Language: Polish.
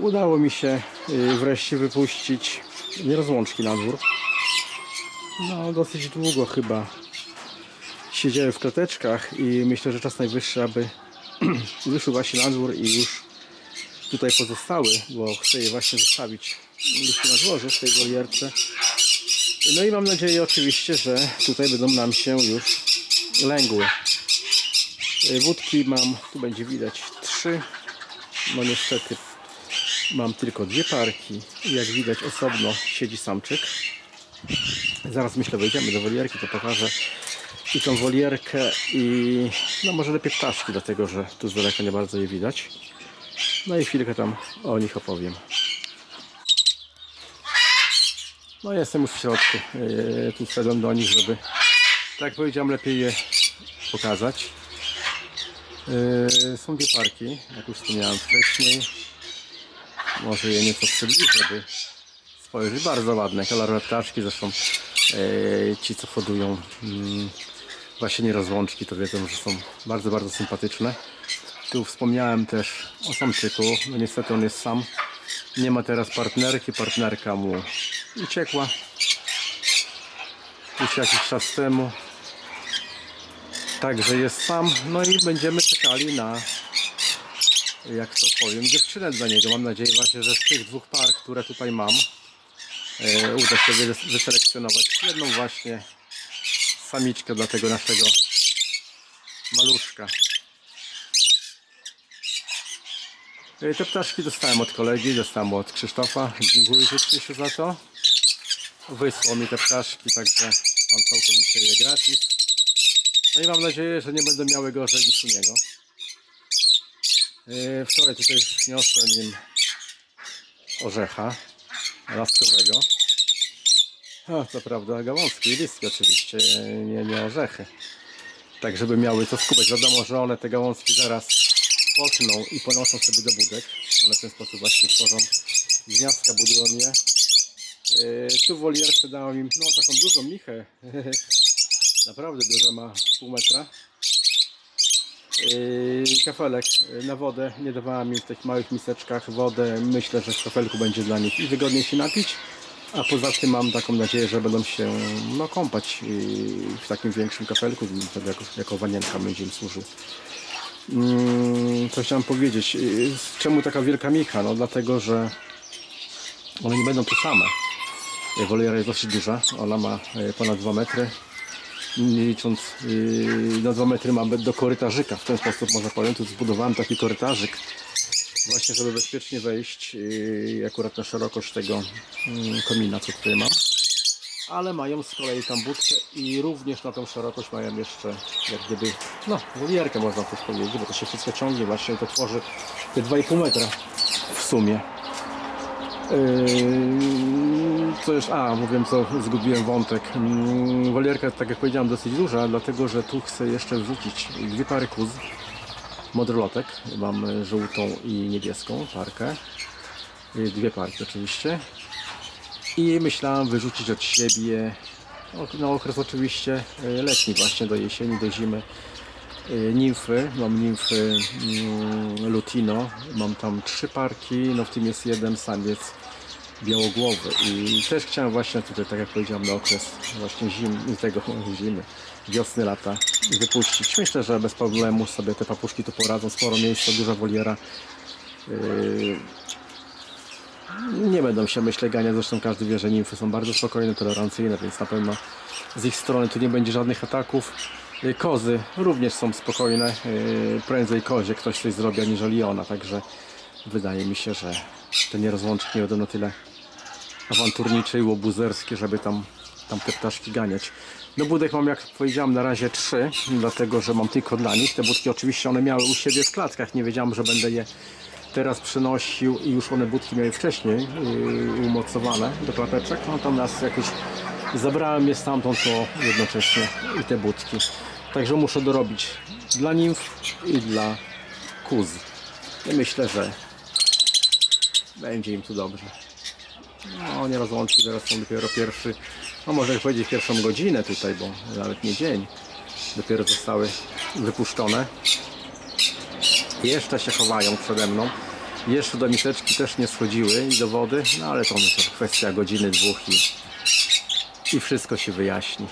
Udało mi się y, wreszcie wypuścić nierozłączki na dwór. No, dosyć długo chyba siedziały w klateczkach i myślę, że czas najwyższy, aby wyszły właśnie na dwór i już tutaj pozostały, bo chcę je właśnie zostawić już na dworze w tej wolierce. No i mam nadzieję oczywiście, że tutaj będą nam się już lęgły. Y, Wódki mam, tu będzie widać trzy. No niestety mam tylko dwie parki. I jak widać osobno siedzi samczyk. Zaraz myślę wejdziemy do wolierki, to pokażę i tą wolierkę i no może lepiej ptaszki, dlatego że tu z daleka nie bardzo je widać. No i chwilkę tam o nich opowiem. No jestem już w środku. Yy, tu wszedłem do nich, żeby tak powiedziałem lepiej je pokazać. Yy, są dwie parki, jak już wspomniałem wcześniej. Może je nieco przybliżę, żeby spojrzeć. Bardzo ładne, kolorowe ptaszki, zresztą yy, ci co hodują mm, właśnie nierozłączki, to wiedzą, że są bardzo, bardzo sympatyczne. Tu wspomniałem też o samczyku, no niestety on jest sam. Nie ma teraz partnerki, partnerka mu uciekła. Już jakiś czas temu. Także jest sam, no i będziemy czekali na, jak to powiem, dziewczynę dla niego. Mam nadzieję właśnie, że z tych dwóch par, które tutaj mam, e, uda się wys- wyselekcjonować jedną właśnie samiczkę dla tego naszego maluszka. E, Te ptaszki dostałem od kolegi, dostałem od Krzysztofa. Dziękuję Krzysiu za to. Wysłał mi te ptaszki, także mam całkowicie je gratis. No i mam nadzieję, że nie będą miały gorzej niż u niego. Yy, Wczoraj tutaj przyniosłem im orzecha lastkowego. A, co prawda gałązki i listki oczywiście, nie, nie orzechy. Tak, żeby miały co skubać. Wiadomo, że one te gałązki zaraz potną i ponoszą sobie do budek. One w ten sposób właśnie tworzą gniazdka, budują je. Yy, tu w wolierce dałem im no, taką dużą michę. Naprawdę duża ma pół metra. Yy, kafelek yy, na wodę. Nie dawałem im w tych małych miseczkach wodę. Myślę, że w kafelku będzie dla nich i wygodniej się napić. A poza tym mam taką nadzieję, że będą się no, kąpać yy, w takim większym kafelku. Wtedy jako, jako wanienka będzie im służył. Mm, Co chciałem powiedzieć? Czemu taka wielka micha? No dlatego, że one nie będą tu same. Woliera jest dosyć duża. Ona ma ponad 2 metry nie licząc yy, na 2 metry mamy do korytarzyka, w ten sposób może powiem, tu zbudowałem taki korytarzyk. Właśnie, żeby bezpiecznie wejść yy, akurat na szerokość tego yy, komina, co tutaj mam. Ale mają z kolei tam budkę i również na tą szerokość mają jeszcze jak gdyby, no, wolierkę można też powiedzieć, bo to się wszystko ciągnie właśnie to tworzy te 2,5 metra w sumie. Yy, Co już, a mówiłem co, zgubiłem wątek. Yy, Wolierka, tak jak powiedziałem, dosyć duża, dlatego że tu chcę jeszcze wrzucić dwie pary kuz modrolotek. Mam żółtą i niebieską parkę. Yy, Dwie parki oczywiście. I myślałem wyrzucić od siebie na okres oczywiście e, letni właśnie do jesieni, do zimy nimfy. Mam nimfy mm, Lutino. Mam tam trzy parki, no w tym jest jeden samiec białogłowy i też chciałem właśnie tutaj, tak jak powiedziałem, na okres właśnie zim, tego zimy, wiosny, lata wypuścić. Myślę, że bez problemu sobie te papuszki tu poradzą, sporo miejsca, duża woliera. Yy, nie będą się myślę ganiać, zresztą każdy wie, że nimfy są bardzo spokojne, tolerancyjne, więc na pewno z ich strony tu nie będzie żadnych ataków. Yy, Kozy również są spokojne, yy, prędzej kozie ktoś coś zrobi aniżeli ona, także wydaje mi się, że te nierozłączki nie będą na tyle awanturnicze i łobuzerskie, żeby tam, tam te ptaszki ganiać. No budek mam jak powiedziałem na razie trzy, dlatego że mam tylko dla nich. Te budki oczywiście one miały u siebie w klatkach, nie wiedziałem, że będę je teraz przynosił i już one budki miały wcześniej yy, umocowane do klateczek. Natomiast jakoś zabrałem je stamtąd to jednocześnie i te budki. Także muszę dorobić dla nimf i dla kuz. I myślę, że będzie im tu dobrze. No, nie rozłączki teraz są dopiero pierwszy, no może powiedzieć pierwszą godzinę tutaj, bo nawet nie dzień. Dopiero zostały wypuszczone. Jeszcze się chowają przede mną. Jeszcze do miseczki też nie schodziły i do wody, no ale to myślę, kwestia godziny, dwóch i, i wszystko się wyjaśni.